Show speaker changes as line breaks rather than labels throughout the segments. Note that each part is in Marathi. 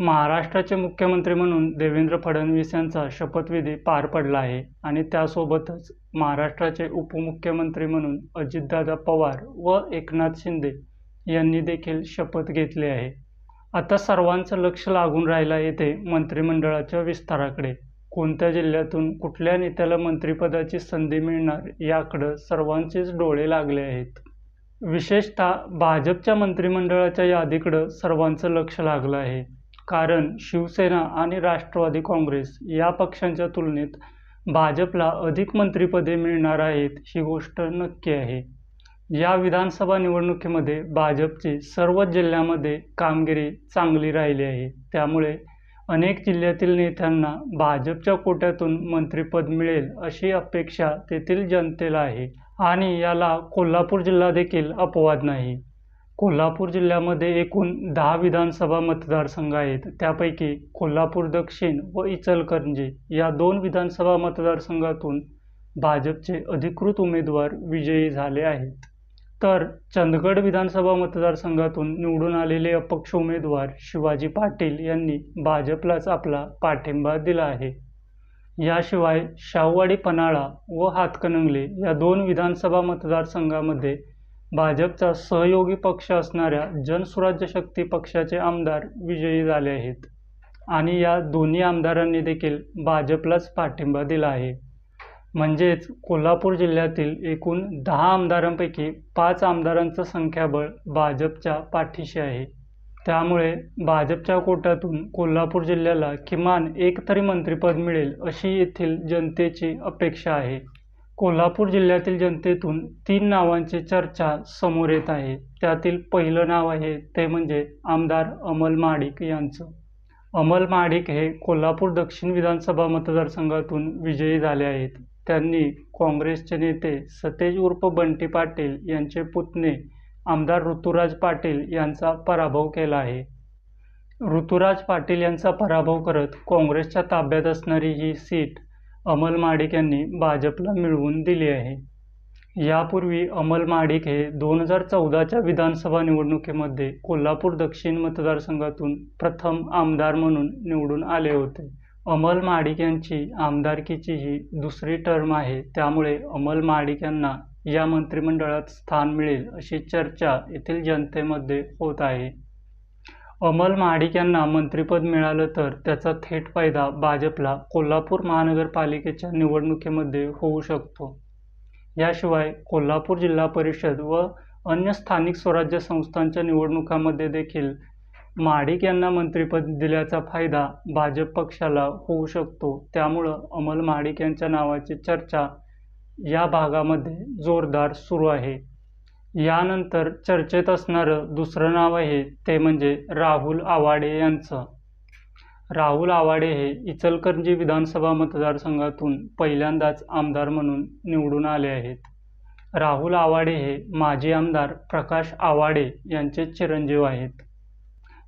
महाराष्ट्राचे मुख्यमंत्री म्हणून देवेंद्र फडणवीस यांचा शपथविधी पार पडला आहे आणि त्यासोबतच महाराष्ट्राचे उपमुख्यमंत्री म्हणून अजितदादा पवार व एकनाथ शिंदे यांनी देखील शपथ घेतली आहे. आता सर्वांचं लक्ष लागून राहिलं येथे मंत्रिमंडळाच्या विस्ताराकडे. कोणत्या जिल्ह्यातून कुठल्या नेत्याला मंत्रिपदाची संधी मिळणार याकडं सर्वांचेच डोळे लागले आहेत. विशेषतः भाजपच्या मंत्रिमंडळाच्या यादीकडं सर्वांचं लक्ष लागलं आहे. कारण शिवसेना आणि राष्ट्रवादी काँग्रेस या पक्षांच्या तुलनेत भाजपला अधिक मंत्रिपदे मिळणार आहेत ही गोष्ट नक्की आहे. या विधानसभा निवडणुकीमध्ये भाजपची सर्वच जिल्ह्यामध्ये कामगिरी चांगली राहिली आहे. त्यामुळे अनेक जिल्ह्यातील नेत्यांना भाजपच्या कोट्यातून मंत्रिपद मिळेल अशी अपेक्षा तेथील जनतेला आहे आणि याला कोल्हापूर जिल्हा देखील अपवाद नाही. कोल्हापूर जिल्ह्यामध्ये एकूण दहा विधानसभा मतदारसंघ आहेत. त्यापैकी कोल्हापूर दक्षिण व इचलकरंजी या दोन विधानसभा मतदारसंघातून भाजपचे अधिकृत उमेदवार विजयी झाले आहेत. तर चंदगड विधानसभा मतदारसंघातून निवडून आलेले अपक्ष उमेदवार शिवाजी पाटील यांनी भाजपलाच आपला पाठिंबा दिला आहे. याशिवाय शाहूवाडी पन्हाळा व हातकणंगले या दोन विधानसभा मतदारसंघामध्ये भाजपचा सहयोगी पक्ष असणाऱ्या जनसुराज्य शक्ती पक्षाचे आमदार विजयी झाले आहेत. आणि या दोन्ही आमदारांनी देखील भाजपलाच पाठिंबा दिला आहे. म्हणजेच कोल्हापूर जिल्ह्यातील एकूण दहा आमदारांपैकी पाच आमदारांचं संख्याबळ भाजपच्या पाठीशी आहे. त्यामुळे भाजपच्या कोट्यातून कोल्हापूर जिल्ह्याला किमान एक तरी मंत्रिपद मिळेल अशी येथील जनतेची अपेक्षा आहे. कोल्हापूर जिल्ह्यातील जनतेतून तीन नावांची चर्चा समोर येत आहे. त्यातील पहिलं नाव आहे ते म्हणजे आमदार अमल महाडिक यांचं. अमल महाडिक हे कोल्हापूर दक्षिण विधानसभा मतदारसंघातून विजयी झाले आहेत. त्यांनी काँग्रेसचे नेते सतेज उर्फ बंटी पाटील यांचे पुतणे आमदार ऋतुराज पाटील यांचा पराभव केला आहे. ऋतुराज पाटील यांचा पराभव करत काँग्रेसच्या ताब्यात असणारी ही सीट अमल माडिक यांनी भाजपला मिळवून दिली आहे. यापूर्वी अमल माडिक हे दोन हजार चौदाच्या विधानसभा निवडणुकीमध्ये कोल्हापूर दक्षिण मतदारसंघातून प्रथम आमदार म्हणून निवडून आले होते. अमल माडिक यांची आमदारकीची ही दुसरी टर्म आहे. त्यामुळे अमल माडिक यांना या मंत्रिमंडळात स्थान मिळेल अशी चर्चा येथील जनतेमध्ये होत आहे. अमल महाडिक यांना मंत्रिपद मिळालं तर त्याचा थेट फायदा भाजपला कोल्हापूर महानगरपालिकेच्या निवडणुकीमध्ये होऊ शकतो. याशिवाय कोल्हापूर जिल्हा परिषद व अन्य स्थानिक स्वराज्य संस्थांच्या निवडणुकांमध्ये देखील महाडिक यांना मंत्रिपद दिल्याचा फायदा भाजप पक्षाला होऊ शकतो. त्यामुळं अमल महाडिक यांच्या नावाची चर्चा या भागामध्ये जोरदार सुरू आहे. यानंतर चर्चेत असणारं दुसरं नाव आहे ते म्हणजे राहुल आवाडे यांचं. राहुल आवाडे हे इचलकरंजी विधानसभा मतदारसंघातून पहिल्यांदाच आमदार म्हणून निवडून आले आहेत. राहुल आवाडे हे माजी आमदार प्रकाश आवाडे यांचे चिरंजीव आहेत.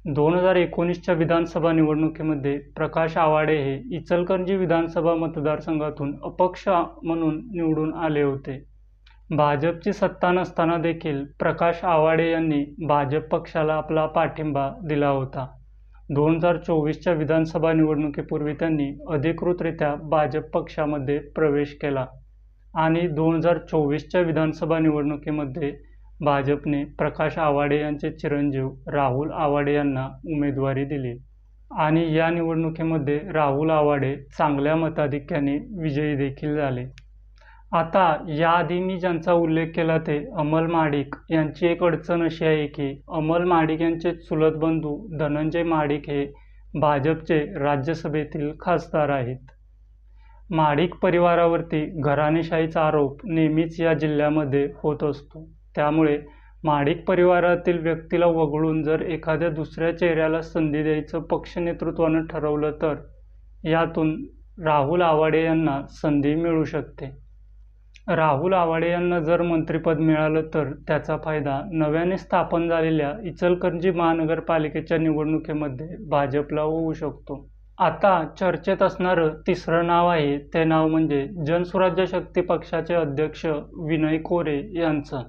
दोन हजार एकोणीसच्या विधानसभा निवडणुकीमध्ये प्रकाश आवाडे हे इचलकरंजी विधानसभा मतदारसंघातून अपक्ष म्हणून निवडून आले होते. भाजपची सत्ता नसताना देखील प्रकाश आवाडे यांनी भाजप पक्षाला आपला पाठिंबा दिला होता. दोन हजार चोवीसच्या विधानसभा निवडणुकीपूर्वी त्यांनी अधिकृतरित्या भाजप पक्षामध्ये प्रवेश केला आणि दोन हजार चोवीसच्या विधानसभा निवडणुकीमध्ये भाजपने प्रकाश आवाडे यांचे चिरंजीव राहुल आवाडे यांना उमेदवारी दिली आणि या निवडणुकीमध्ये राहुल आवाडे चांगल्या मताधिक्याने विजयी देखील झाले. आता याआधी मी ज्यांचा उल्लेख केला ते अमल माडिक. यांची एक अडचण अशी आहे की अमल माडिक यांचे चुलत बंधू धनंजय माडिक हे भाजपचे राज्यसभेतील खासदार आहेत. माडिक परिवारावरती घराणेशाहीचा आरोप नेहमीच या जिल्ह्यामध्ये होत असतो. त्यामुळे माडिक परिवारातील व्यक्तीला वगळून जर एखाद्या दुसऱ्या चेहऱ्याला संधी द्यायचं पक्ष नेतृत्वानं ठरवलं तर यातून राहुल आवाडे यांना संधी मिळू शकते. राहुल आवाडे यांना जर मंत्रिपद मिळालं तर त्याचा फायदा नव्याने स्थापन झालेल्या इचलकरंजी महानगरपालिकेच्या निवडणुकीमध्ये भाजपला होऊ शकतो. आता चर्चेत असणारं तिसरं नाव आहे ते नाव म्हणजे जनसुराज्य शक्ती पक्षाचे अध्यक्ष विनय कोरे यांचं.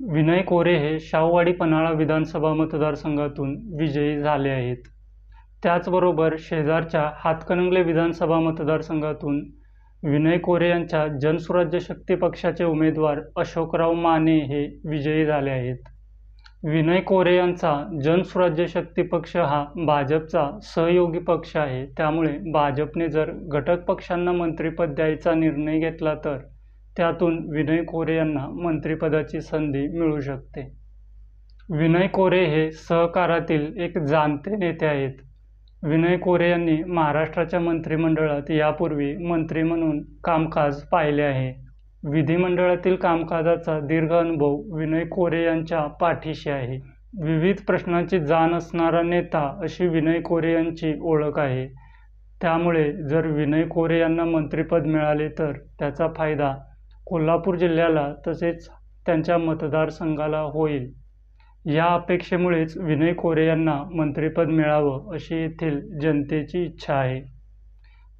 विनय कोरे हे शाहूवाडी पन्हाळा विधानसभा मतदारसंघातून विजयी झाले आहेत. त्याचबरोबर शेजारच्या हातकणंगले विधानसभा मतदारसंघातून विनय कोरे यांच्या जनसुराज्य शक्ती पक्षाचे उमेदवार अशोकराव माने हे विजयी झाले आहेत. विनय कोरे यांचा जनसुराज्य शक्ती पक्ष हा भाजपचा सहयोगी पक्ष आहे. त्यामुळे भाजपने जर घटक पक्षांना मंत्रिपद द्यायचा निर्णय घेतला तर त्यातून विनय कोरे यांना मंत्रिपदाची संधी मिळू शकते. विनय कोरे हे सहकारातील एक जाणते नेते आहेत. विनय कोरे यांनी महाराष्ट्राच्या मंत्रिमंडळात यापूर्वी मंत्री म्हणून कामकाज पाहिले आहे. विधिमंडळातील कामकाजाचा दीर्घ अनुभव विनय कोरे यांच्या पाठीशी आहे. विविध प्रश्नांची जाण असणारा नेता अशी विनय कोरे यांची ओळख आहे. त्यामुळे जर विनय कोरे यांना मंत्रिपद मिळाले तर त्याचा फायदा कोल्हापूर जिल्ह्याला तसेच त्यांच्या मतदारसंघाला होईल. या अपेक्षेमुळेच विनय कोरे यांना मंत्रिपद मिळावं अशी येथील जनतेची इच्छा आहे.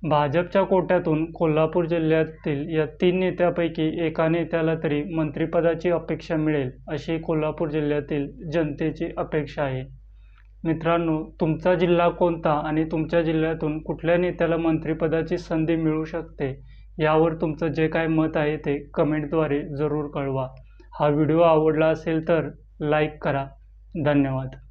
भाजपच्या कोट्यातून कोल्हापूर जिल्ह्यातील या तीन नेत्यापैकी एका नेत्याला तरी मंत्रिपदाची अपेक्षा मिळेल अशी कोल्हापूर जिल्ह्यातील जनतेची अपेक्षा आहे. मित्रांनो तुमचा जिल्हा कोणता आणि तुमच्या जिल्ह्यातून कुठल्या नेत्याला मंत्रिपदाची संधी मिळू शकते यावर तुमचं जे काय मत आहे ते कमेंटद्वारे जरूर कळवा. हा व्हिडिओ आवडला असेल तर लाईक करा. धन्यवाद.